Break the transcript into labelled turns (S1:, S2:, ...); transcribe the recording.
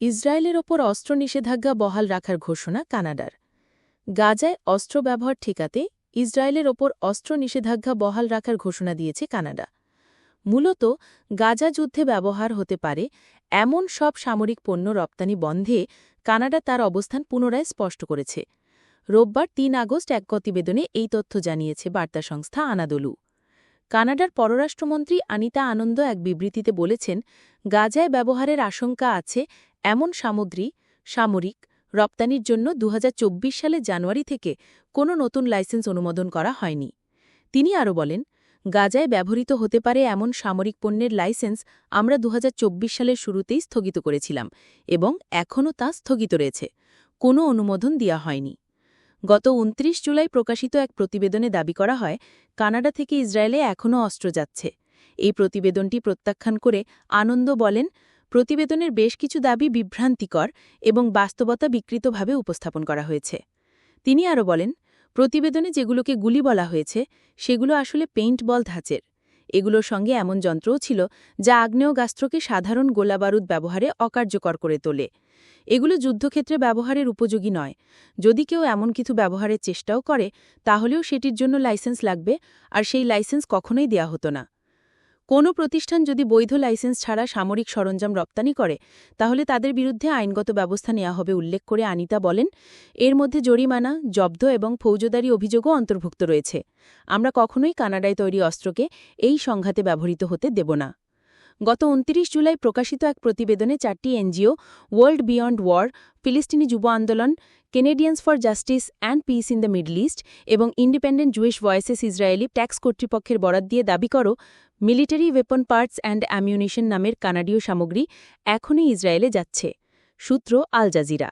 S1: ইসরায়েলের ওপর অস্ত্র নিষেধাজ্ঞা বহাল রাখার ঘোষণা কানাডার। গাজায় অস্ত্র ব্যবহার ঠেকাতে ইসরায়েলের ওপর অস্ত্র নিষেধাজ্ঞা বহাল রাখার ঘোষণা দিয়েছে কানাডা। মূলত, গাজা যুদ্ধে ব্যবহার হতে পারে এমন সব সামরিক পণ্য রপ্তানি বন্ধে কানাডা তার অবস্থান পুনরায় স্পষ্ট করেছে। রোববার তিন আগস্ট এক প্রতিবেদনে এই তথ্য জানিয়েছে বার্তা সংস্থা আনাদলু। কানাডার পররাষ্ট্রমন্ত্রী আনিতা আনন্দ এক বিবৃতিতে বলেছেন, গাজায় ব্যবহারের আশঙ্কা আছে এমন সামগ্রী সামরিক রপ্তানির জন্য দু সালে জানুয়ারি থেকে কোনো নতুন লাইসেন্স অনুমোদন করা হয়নি। তিনি আরও বলেন, গাজায় ব্যবহৃত হতে পারে এমন সামরিক পণ্যের লাইসেন্স আমরা দু হাজার চব্বিশ সালের শুরুতেই স্থগিত করেছিলাম এবং এখনও তা স্থগিত রয়েছে। কোনো অনুমোদন দেওয়া হয়নি। গত ২৯ জুলাই প্রকাশিত এক প্রতিবেদনে দাবি করা হয়, কানাডা থেকে ইসরায়েলে এখনও অস্ত্র যাচ্ছে। এই প্রতিবেদনটি প্রত্যাখ্যান করে আনন্দ বলেন প্রতিবেদনের বেশ কিছু দাবি বিভ্রান্তিকর এবং বাস্তবতা বিকৃতভাবে উপস্থাপন করা হয়েছে। তিনি আরও বলেন, প্রতিবেদনে যেগুলোকে গুলি বলা হয়েছে, সেগুলো আসলে পেইন্ট বল ধাঁচের। এগুলোর সঙ্গে এমন যন্ত্রও ছিল যা আগ্নেয়গাস্ত্রকে সাধারণ গোলাবারুদ ব্যবহারে অকার্যকর করে তোলে। এগুলো যুদ্ধক্ষেত্রে ব্যবহারের উপযোগী নয়। যদি কেউ এমন কিছু ব্যবহারের চেষ্টাও করে, তাহলেও সেটির জন্য লাইসেন্স লাগবে, আর সেই লাইসেন্স কখনোই দেয়া হতো না। কোনো প্রতিষ্ঠান যদি বৈধ লাইসেন্স ছাড়া সামরিক সরঞ্জাম রপ্তানি করে, তাহলে তাদের বিরুদ্ধে আইনগত ব্যবস্থা নেওয়া হবে উল্লেখ করে আনিতা বলেন। এর মধ্যে জরিমানা, জব্দ এবং ফৌজদারি অভিযোগও অন্তর্ভুক্ত রয়েছে। আমরা কখনোই কানাডায় তৈরি অস্ত্রকে এই সংঘাতে ব্যবহৃত হতে দেব না। গত উনত্রিশ জুলাই প্রকাশিত এক প্রতিবেদনে চারটি এনজিও ওয়ার্ল্ড বিয়ন্ড ওয়ার ফিলিস্তিনি যুব আন্দোলন Canadians for justice and peace in the Middle East এবং independent Jewish voices Israeli tax কর্তৃপক্ষের বরাদ দিয়ে দাবি করো military weapon parts and ammunition নামের কানাডীয় সামগ্রী এখনই ইসরায়েলে যাচ্ছে। সূত্র আল জাজিরা।